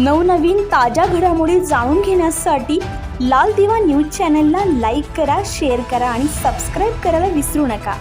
नवनवीन ताज्या घडामोडी जाणून घेण्यासाठी लाल दिवा न्यूज चॅनलला लाईक करा शेअर करा आणि सबस्क्राईब करायला विसरू नका.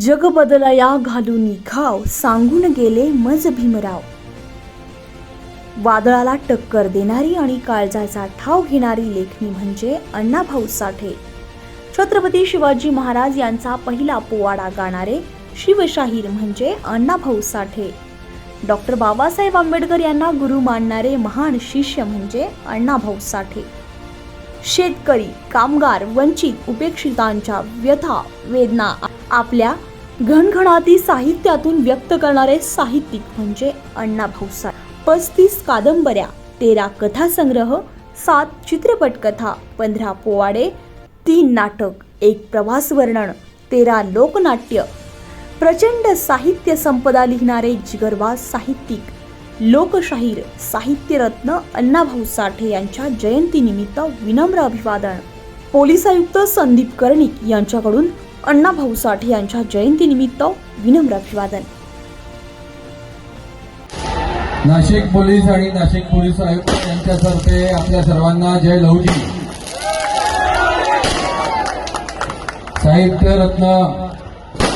जग बदलया घालून घाव सांगून गेले मज भीमराव. वादळाला टक्कर देणारी आणि काळजाचा ठाव घेणारी लेखणी म्हणजे अण्णाभाऊ साठे. छत्रपती शिवाजी महाराज यांचा पहिला पोवाडा गाणारे शिवशाहीर म्हणजे अण्णाभाऊ साठे. डॉक्टर बाबासाहेब आंबेडकर यांना गुरु मानणारे महान शिष्य म्हणजे अण्णाभाऊ साठे. शेतकरी कामगार वंचित उपेक्षितांच्या व्यथा वेदना आपल्या घणघणाती साहित्यातून व्यक्त करणारे साहित्यिक म्हणजे अण्णाभाऊ साठे. पस्तीस कादंबऱ्या तेरा कथासंग्रह सात चित्रपट कथा पंधरा पोवाडे तीन नाटक एक प्रवास वर्णन तेरा लोकनाट्य प्रचंड साहित्य संपदा लिहिणारे जिगरबाज साहित्यिक लोकशाहीर साहित्यरत्न अण्णाभाऊ साठे यांच्या जयंतीनिमित्त विनम्र अभिवादन. पोलीस आयुक्त संदीप कर्णिक यांच्याकडून अण्णाभाऊ साठे यांच्या जयंतीनिमित्त विनम्र अभिवादन. नाशिक पोलीस आणि नाशिक पोलीस आयुक्त यांच्यातर्फे आपल्या सर्वांना जय लहुजी. साहित्य रत्न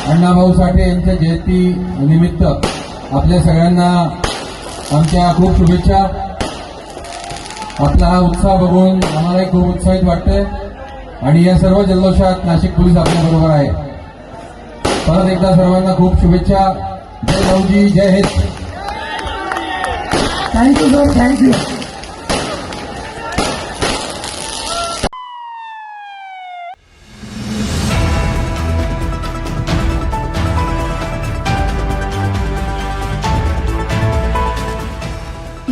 अण्णाभाऊ साठे यांच्या जयंती निमित्त आपल्या सगळ्यांना आमच्या खूप शुभेच्छा. आपला हा उत्साह बघून आम्हालाही खूप उत्साहित वाटतंय. आणि या सर्व जल्लोषात नाशिक पोलीस आपल्याबरोबर आहे. परत एकदा सर्वांना खूप शुभेच्छा. जय भाऊजी जय Hind. Thank you sir thank you